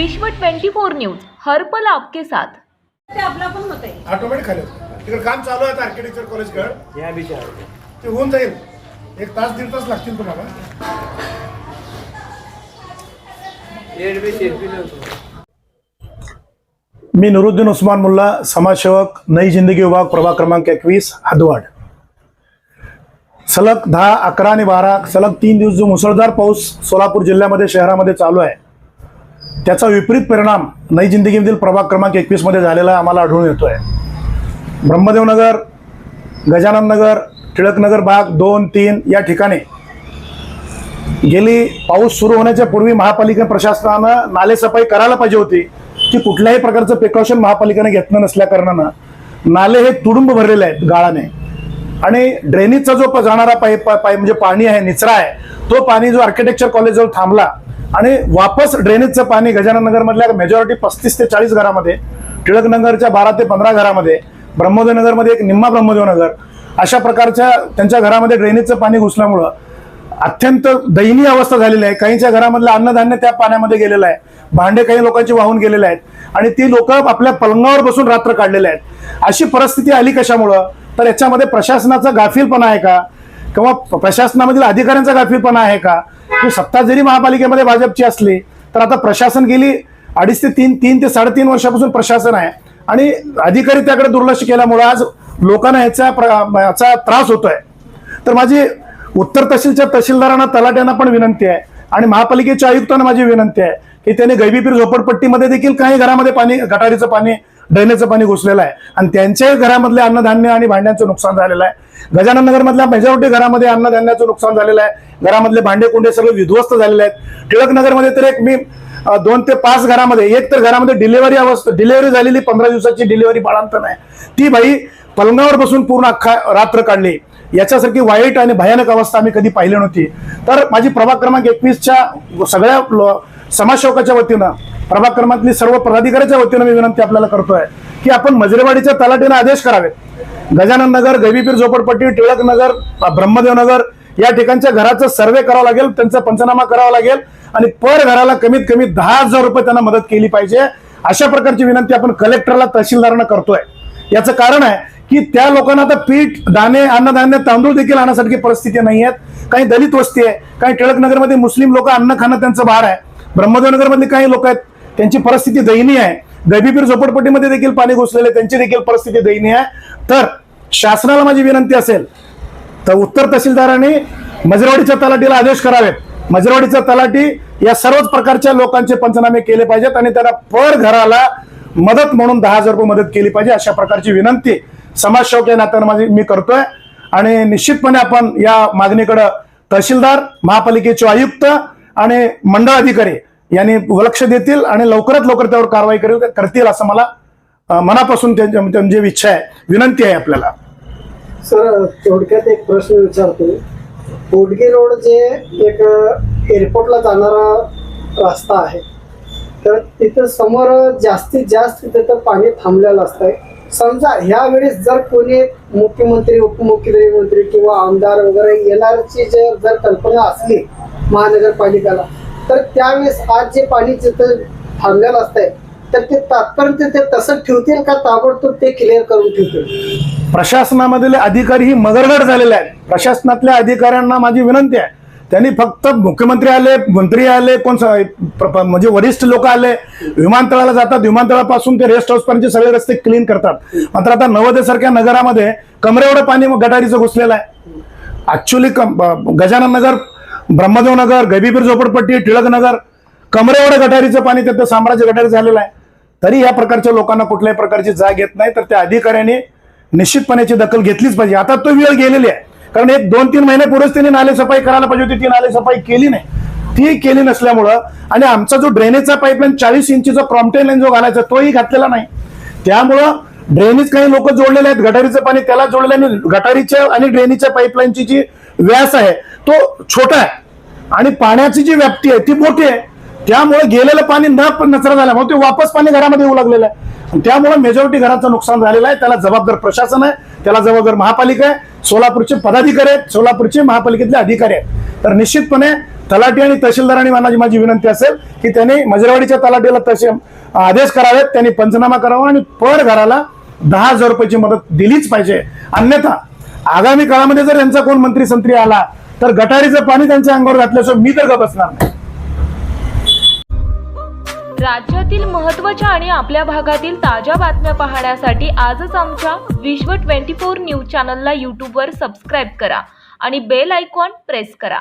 विश्व 24 न्यूज हर्पल आपके साथ. ते आपलं पण होत आहे. ऑटोमॅटिक खाली तिकडे काम चालू आहे आर्किटेक्चर कॉलेजकडे या विचार. ते होऊन जाईल. एक तास दीड तास लागतील तुम्हाला. नव्हतो मी नुरुद्दीन उस्मान मुल्ला समाजसेवक नई जिंदगी विभाग प्रभाग क्रमांक एकवीस हदवाड. सलग दहा अकरा आणि बारा सलग तीन दिवस जो मुसळधार पाऊस सोलापूर जिल्ह्यामध्ये शहरामध्ये चालू आहे. त्याचा विपरीत परिणाम नई जिंदगीमधील प्रभाग क्रमांक एकवीसमध्ये झालेला आम्हाला आढळून येतो आहे ब्रह्मदेवनगर गजानन नगर टिळकनगर भाग दोन तीन या ठिकाणी गेली पाऊस सुरू होण्याच्या पूर्वी महापालिका प्रशासनानं नालेसफाई करायला पाहिजे होती की कुठल्याही प्रकारचं प्रिकॉशन महापालिकेने घेतलं नसल्याकारणानं नाले हे तुडुंब भरलेले आहेत गाळाने. आणि ड्रेनेजचा जो प- जाणारा पाय पाय पाय- म्हणजे पाणी आहे निचरा आहे तो पाणी जो आर्किटेक्चर कॉलेजजवळ थांबला आणि वापस ड्रेनेजचं पाणी गजानन नगरमधल्या मेजॉरिटी पस्तीस ते चाळीस घरामध्ये टिळक नगरच्या बारा ते पंधरा घरामध्ये ब्रह्मोदय नगरमध्ये एक निम्मा ब्रह्मदेव नगर अशा प्रकारच्या त्यांच्या घरामध्ये ड्रेनेजचं पाणी घुसल्यामुळं अत्यंत दयनीय अवस्था झालेली आहे. काहींच्या घरामधलं अन्नधान्य त्या पाण्यामध्ये गेलेलं आहे. भांडे काही लोकांची वाहून गेलेले आहेत. आणि ती लोक आपल्या पलंगावर बसून रात्र काढलेले आहेत. अशी परिस्थिती आली कशामुळं? तर याच्यामध्ये प्रशासनाचा गाफीलपणा आहे का? किंवा प्रशासनामधील अधिकाऱ्यांचा गाफीलपणा आहे का? की सत्ता जरी महापालिकेमध्ये भाजपची असली तर आता प्रशासन गेली अडीच ते तीन तीन ते साडेतीन वर्षापासून प्रशासन आहे. आणि अधिकारी त्याकडे दुर्लक्ष केल्यामुळे आज लोकांना याचा याचा त्रास होतोय. तर माझी उत्तर तहसीलच्या तहसीलदारांना तलाट्यांना पण विनंती आहे. आणि महापालिकेच्या आयुक्तांना माझी विनंती आहे की त्यांनी गैबीपीर झोपडपट्टीमध्ये देखील काही घरामध्ये पाणी गटारीचं पाणी ड्रेनेजचं पाणी घुसलेलं आहे. आणि त्यांच्याही घरामधले अन्नधान्य आणि भांड्यांचं नुकसान झालेलं आहे. गजानन नगरमधल्या मेजॉरिटी घरामध्ये अन्नधान्याचं नुकसान झालेलं आहे. घरामधले भांडे कुंडे सगळे विध्वस्त झालेले आहेत. टिळक नगरमध्ये तर एक मी दोन ते पाच घरामध्ये एक तर घरामध्ये डिलिव्हरी अवस्था डिलिव्हरी झालेली पंधरा दिवसाची डिलिव्हरी बाळांतर आहे ती बाई पलंगावर बसून पूर्ण अख्खा रात्र काढली. याच्यासारखी वाईट आणि भयानक अवस्था आम्ही कधी पाहिली नव्हती. तर माझी प्रभाग क्रमांक एकवीसच्या सगळ्या समाजसेवकाच्या वतीनं प्रभाग क्रमांकली सर्व पदाधिकाऱ्याच्या वतीनं मी विनंती आपल्याला करतोय की आपण मजरेवाडीच्या तलाठीने आदेश करावेत. गजानन नगर गैबीपीर झोपडपट्टी टिळक नगर ब्रह्मदेव नगर या ठिकाणच्या घराचं सर्वे करावं लागेल त्यांचा पंचनामा करावा लागेल आणि पर घराला कमीत कमी दहा हजार रुपये त्यांना मदत केली पाहिजे. अशा प्रकारची विनंती आपण कलेक्टरला तहसीलदारांना करतोय. याचं कारण आहे की त्या लोकांना आता पीठ दाणे अन्नधान्य तांदूळ देखील आणण्यासारखी परिस्थिती नाही आहेत. काही दलित वस्ती आहे काही टिळक नगरमध्ये मुस्लिम लोक अन्न खाणं त्यांचं भार आहे. ब्रह्मदेवनगरमधले काही लोक आहेत त्यांची परिस्थिती दयनीय आहे. गैबीपीर झोपडपट्टीमध्ये देखील पाणी घुसलेले त्यांची देखील परिस्थिती दयनीय आहे. तर शासनाला माझी विनंती असेल तर उत्तर तहसीलदारांनी मजरवाडीच्या तलाठीला आदेश करावेत. मजरवाडीचा तलाठी या सर्वच प्रकारच्या लोकांचे पंचनामे केले पाहिजेत आणि त्यांना पर घराला मदत म्हणून दहा हजार रुपये मदत केली पाहिजे अशा प्रकारची विनंती समाजसेवक या नात्यानं माझी मी करतोय. आणि निश्चितपणे आपण या मागणीकडं तहसीलदार महापालिकेचे आयुक्त आणि मंडळ अधिकारी यांनी लक्ष देतील आणि लवकरात लवकर त्यावर कारवाई करेल करतील असं मला मनापासून त्यांच्या म्हणजे त्यांची इच्छा आहे विनंती आहे आपल्याला. सर थोडक्यात एक प्रश्न विचारतो. बोडगे रोड जे एक एअरपोर्टला जाणारा रस्ता आहे तर तिथं समोर जास्तीत जास्त तिथं पाणी थांबलेलं असतंय. समजा ह्या वेळेस जर कोणी मुख्यमंत्री उपमुख्यमंत्री किंवा आमदार वगैरे येणारची जर जर कल्पना असली महानगरपालिकेला तर त्यावेळेस आज जे पाणी तिथं थांबलेलं असतंय तर ते तात्पर्य ते तसं ठेवतील का ताबडतोब ते क्लिअर करून ठेवतील? प्रशासनामधले अधिकारी ही मगरगड झालेले आहेत. प्रशासनातल्या अधिकाऱ्यांना माझी विनंती आहे. त्यांनी फक्त मुख्यमंत्री आले मंत्री आले कोण म्हणजे वरिष्ठ लोक आले विमानतळाला जातात. विमानतळापासून ते रेस्ट हाऊसपर्यंत सगळे रस्ते क्लीन करतात. मात्र आता नवदेसारख्या नगरामध्ये कमरेवडं पाणी गटारीचं घुसलेलं आहे. ऍक्च्युली गजानन नगर ब्रह्मदेव नगर गबीबीर झोपडपट्टी टिळक नगर कमरेएवढं गटारीचं पाणी तिथं साम्राज्य गटारी झालेलं आहे. तरी या प्रकारच्या लोकांना कुठल्याही प्रकारची जाग येत नाही तर त्या अधिकाऱ्याने निश्चितपणे दखल घेतलीच पाहिजे. आता तो वेळ गेलेली आहे. कारण एक दोन तीन महिन्यापूर्वीच त्यांनी नाले सफाई करायला पाहिजे होती ती नाले सफाई केली नाही. ती केली नसल्यामुळं आणि आमचा जो ड्रेनेजचा पाईपलाईन चाळीस इंचीचा प्रॉम्प्टेन लाईन जो घालायचा तोही घातलेला नाही. त्यामुळं ड्रेनेज काही लोक जोडलेले आहेत गटारीचं पाणी त्याला जोडलेलं आणि गटारीच्या आणि ड्रेनेजच्या पाईपलाईनची जी व्यास आहे तो छोटा आहे. आणि पाण्याची जी व्याप्ती आहे ती मोठी आहे. त्यामुळे गेलेलं पाणी न नचरा झाल्यामुळे ते वापस पाणी घरामध्ये येऊ लागलेलं आहे. त्यामुळे मेजॉरिटी घराचं नुकसान झालेलं आहे. त्याला जबाबदार प्रशासन आहे. त्याला जबाबदार महापालिका आहे. सोलापूरचे पदाधिकारी आहेत. सोलापूरचे महापालिकेतले अधिकारी आहेत. तर निश्चितपणे तलाठी आणि तहसीलदारांनी माझी माझी विनंती असेल की त्यांनी मजरवाडीच्या तलाठीला तसे आदेश करावेत. त्यांनी पंचनामा करावा आणि पर घराला दहा हजार रुपयाची मदत दिलीच पाहिजे. अन्यथा आगामी काळामध्ये जर यांचा कोण मंत्री संत्री आला तर गटारीचं पाणी त्यांच्या अंगावर घातल्याशिवाय मी तर गप असणार नाही. राज्यातील महत्त्वाच्या आणि आपल्या भागातील ताज्या बातम्या पाहण्यासाठी आजच आमच्या विश्व ट्वेंटी फोर न्यूज चॅनलला यूट्यूबवर सबस्क्राईब करा आणि बेल आयकॉन प्रेस करा.